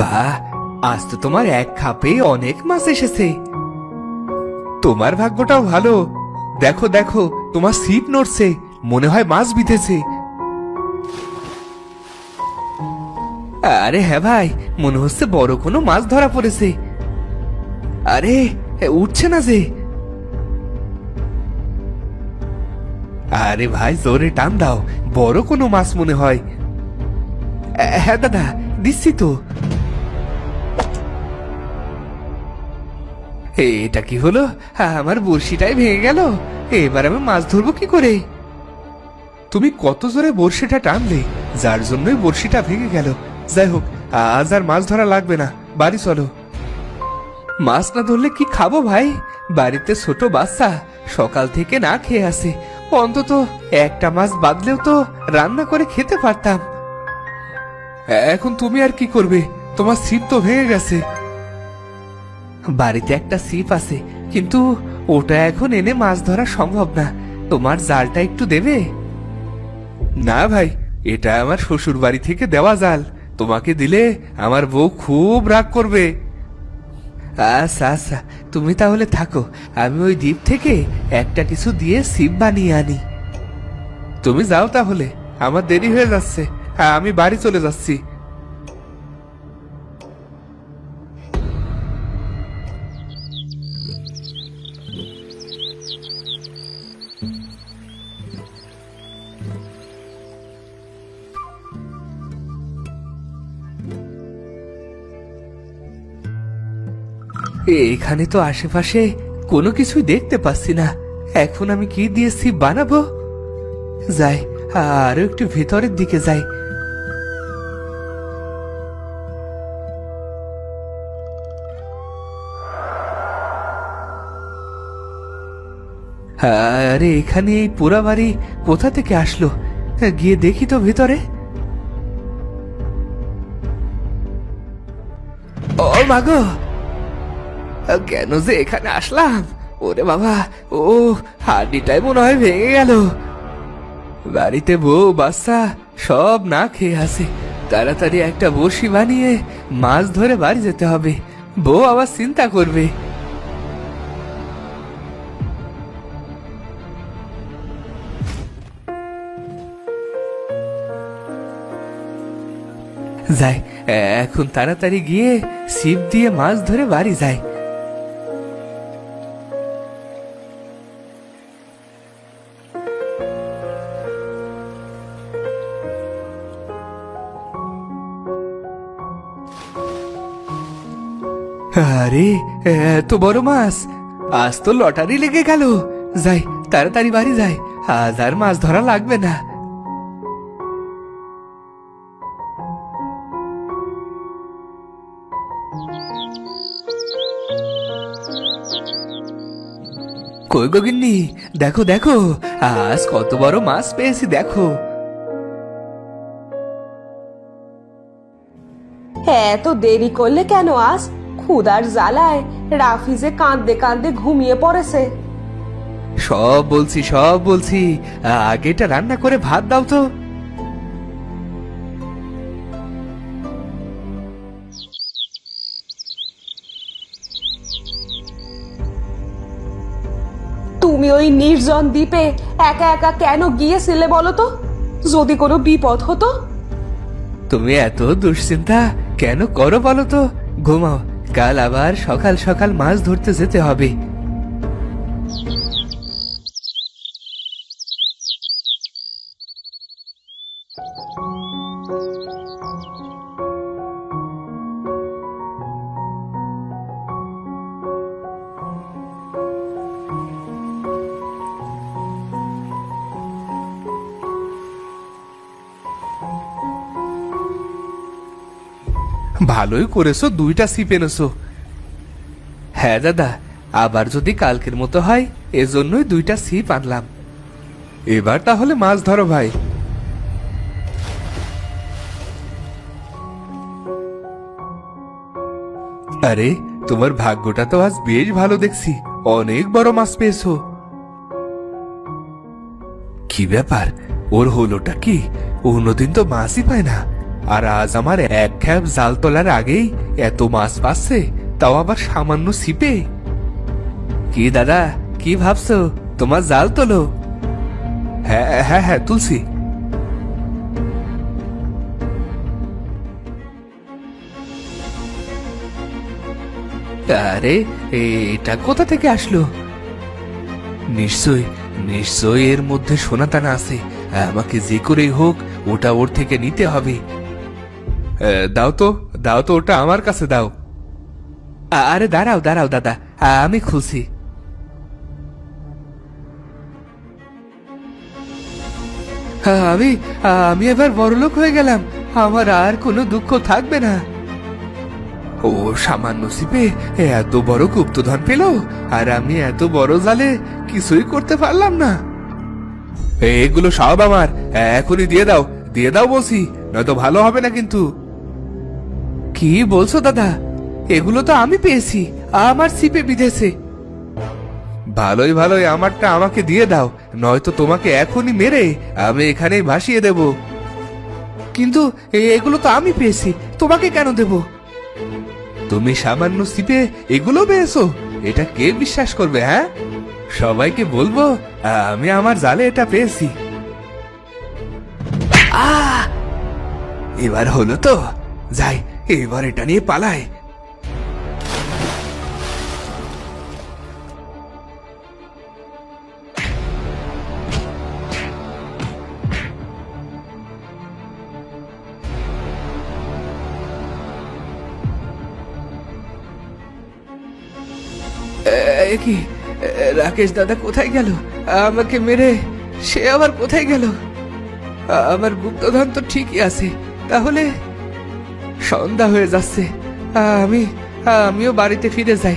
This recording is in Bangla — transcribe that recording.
বাহ, আজ তো তোমার এক খাপে অনেক মাছ এসেছে। তোমার ভাগ্যটাও ভালো। দেখো দেখো, তোমার সিপ নড়ছে, মনে হয় মাছ বিঁধেছে। আরে হ্যাঁ ভাই, মনে হচ্ছে বড় কোনো মাছ ধরা পড়েছে। আরে উঠছে না যে। আরে ভাই, জোরে টান দাও, বড় কোনো মাছ মনে হয়। হ্যাঁ দাদা, দিচ্ছি তো। এটা কি হলো? আমার বড়শিটাই ভেঙে গেল। এবার আমি মাছ ধরবো কি করে? তুমি কত জোরে বড়শিটা টানলে, যার জন্যই বড়শিটা ভেঙে গেল। যাই হোক, আজ আর মাছ ধরা লাগবে না। বাড়ি চলো। মাছ না ধরলে কি খাব ভাই? বাড়িতে ছোট বাচ্চা, সকাল থেকে না খেয়ে আসে অন্তত একটা মাছ বাদলেও তো রান্না করে খেতে পারতাম। এখন তুমি আর কি করবে? তোমার ছিপ তো ভেঙে গেছে। বাড়িতে একটা ছিপ আছে, কিন্তু ওটা এখন এনে মাছ ধরা সম্ভব না। তোমার জালটা একটু দেবে? না ভাই, এটা আমার শ্বশুর বাড়ি থেকে দেওয়া জাল। তোমাকে দিলে আমার বউ খুব রাগ করবে। আচ্ছা আচ্ছা তুমি তাহলে থাকো। আমি ওই দ্বীপ থেকে একটা কিছু দিয়ে ছিপ বানিয়ে আনি। তুমি যাও তাহলে, আমার দেরি হয়ে যাচ্ছে। আমি বাড়ি চলে যাচ্ছি। এখানে তো আশেপাশে কোনো কিছুই দেখতে পাচ্ছি না। এখন আমি কি দিয়ে ছিপ বানাবো? যাই, আরও একটু ভেতরের দিকে যাই। আরে, এখানে এই পোড়া বাড়ি কোথা থেকে আসলো? গিয়ে দেখি তো ভেতরে। ও মাগো কেন যে এখানে আসলাম? ওরে বাবা, ও, হাড্ডিটাই মনে হয় ভেঙে গেল। বাড়িতে বউ, বাচ্চা, সব না খেয়ে আছে। তাড়াতাড়ি একটা বড়শি বানিয়ে মাছ ধরে বাড়ি যেতে হবে। বউ আবার চিন্তা করবে। যাই এখন তাড়াতাড়ি গিয়ে ছিপ দিয়ে মাছ ধরে বাড়ি যায় আরে এত বড় মাছ। আজ তো লটারি লেগে গেল। যাই, তাড়াতাড়ি বাড়ি যাই। আজ আর মাছ ধরা লাগবে না। কই গো গিন্নি? দেখো দেখো, আজ কত বড় মাছ পেয়েছি, দেখো। এত দেরি করলে কেন আজ? ক্ষুদার জ্বালায় রাফিজে কাঁদতে কাঁদতে ঘুমিয়ে পড়েছে। সব বলছি সব বলছি। আগেটা রান্না করে ভাত দাও তো। তুমি ওই নির্জন দ্বীপে একা একা কেন গিয়েছিলে বলো তো? যদি কোনো বিপদ হতো? তুমি এত দুশ্চিন্তা কেন করো বলো তো? ঘুমাও। কাল আবার সকাল সকাল মাছ ধরতে যেতে হবে। ভালোই করেছ, দুইটা সিপ এনেছো। হ্যাঁ দাদা, আবার যদি কালকের মতো হয়, এজন্যই দুইটা সিপ আনলাম। এবার তাহলে মাছ ধরো ভাই। আরে, তোমার ভাগ্যটা তো আজ বেশ ভালো দেখছি, অনেক বড় মাছ পেয়েছ। কি ব্যাপার, ওর হলোটা কি? অন্যদিন তো মাছই পায় না। আর আজ আমার এক খ্যাপ জাল তোলার আগেই এত মাছ পাচ্ছে, তাও আবার সামান্য ছিপে। কি দাদা, কি ভাবছ? তোমার জাল তোলো। হ্যাঁ হ্যাঁ হ্যাঁ তুলছি। আরে এটা কোথা থেকে আসলো? নিশ্চয় নিশ্চয় এর মধ্যে সোনাতানা আছে। আমাকে যে করেই হোক, ওটা ওর থেকে নিতে হবে। দাও তো দাও তো ওটা আমার কাছে দাও। আরে দাঁড়াও দাঁড়াও দাদা আমি খুলছি। আমি আমি এবার বড়লোক হয়ে গেলাম, আমার আর কোনো দুঃখ থাকবে না। ও, সামান্য সিপে এত বড় গুপ্তধন পেল, আর আমি এত বড় জালে কিছুই করতে পারলাম না। এগুলো সব আমার এখনই দিয়ে দাও দিয়ে দাও বসি নয়তো ভালো হবে না কিন্তু। কি বলছো দাদা? এগুলো তো আমি পেয়েছি আমার সিপে বিধেছে। ভালোই ভালোই আমারটা আমাকে দিয়ে দাও নয়তো তোমাকে এখনই মেরে আমি এখানেই ভাসিয়ে দেব। কিন্তু এ- এগুলো তো আমি পেয়েছি তোমাকে কেন দেব? তুমি সামান্য সিপে এগুলো পেয়েছ এটা কে বিশ্বাস করবে হ্যাঁ? সবাইকে বলব আমি আমার জালে এটা পেয়েছি। আহ! এবার হলো তো যাই এবার এটা নিয়ে পালাই। এ কি? রাকেশ দাদা কোথায় গেল? আমাকে মেরে সে আবার কোথায় গেল? আমার গুপ্তধন তো ঠিকই আছে। তাহলে সন্ধ্যা হয়ে যাচ্ছে। আমি আমিও বাড়িতে ফিরে যাই।